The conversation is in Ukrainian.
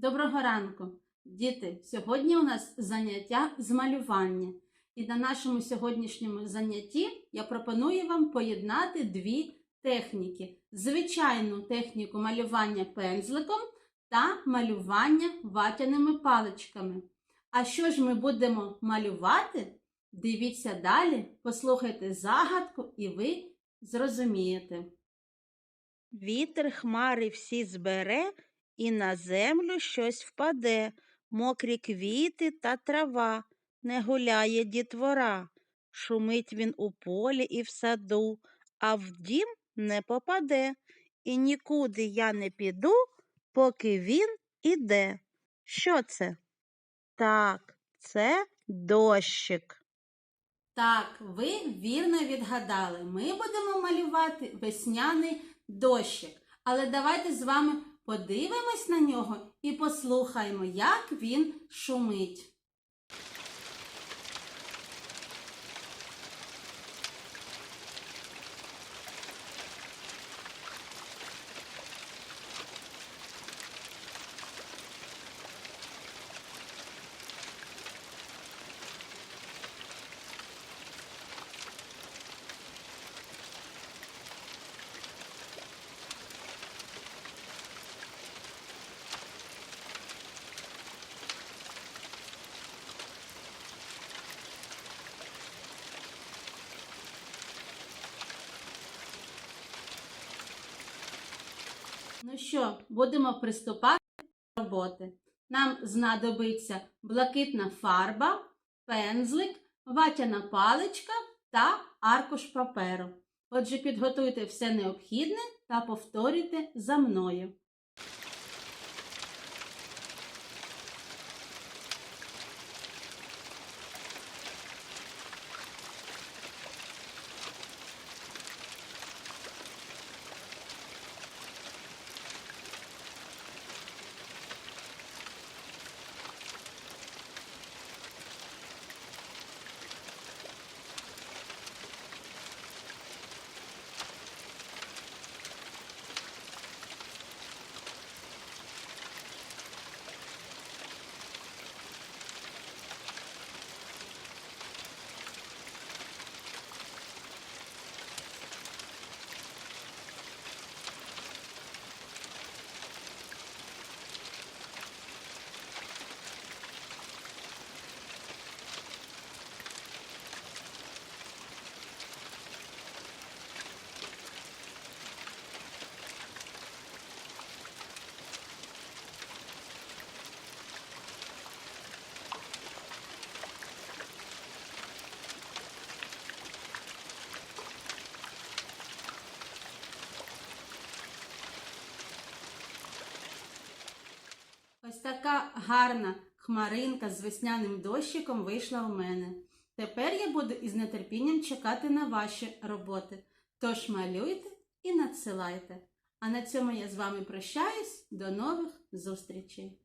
Доброго ранку, діти! Сьогодні у нас заняття з малювання. І на нашому сьогоднішньому занятті я пропоную вам поєднати дві техніки: звичайну техніку малювання пензликом та малювання ватяними паличками. А що ж ми будемо малювати? Дивіться далі, послухайте загадку, і ви зрозумієте. Вітер хмари всі збере, і на землю щось впаде, мокрі квіти та трава, не гуляє дітвора. Шумить він у полі і в саду, а в дім не попаде. І нікуди я не піду, поки він іде. Що це? Так, це дощик. Так, ви вірно відгадали. Ми будемо малювати весняний дощик. Але давайте з вами подивимось на нього і послухаємо, як він шумить. Ну що, будемо приступати до роботи. Нам знадобиться блакитна фарба, пензлик, ватяна паличка та аркуш паперу. Отже, підготуйте все необхідне та повторюйте за мною. Ось така гарна хмаринка з весняним дощиком вийшла у мене. Тепер я буду із нетерпінням чекати на ваші роботи. Тож малюйте і надсилайте. А на цьому я з вами прощаюсь. До нових зустрічей!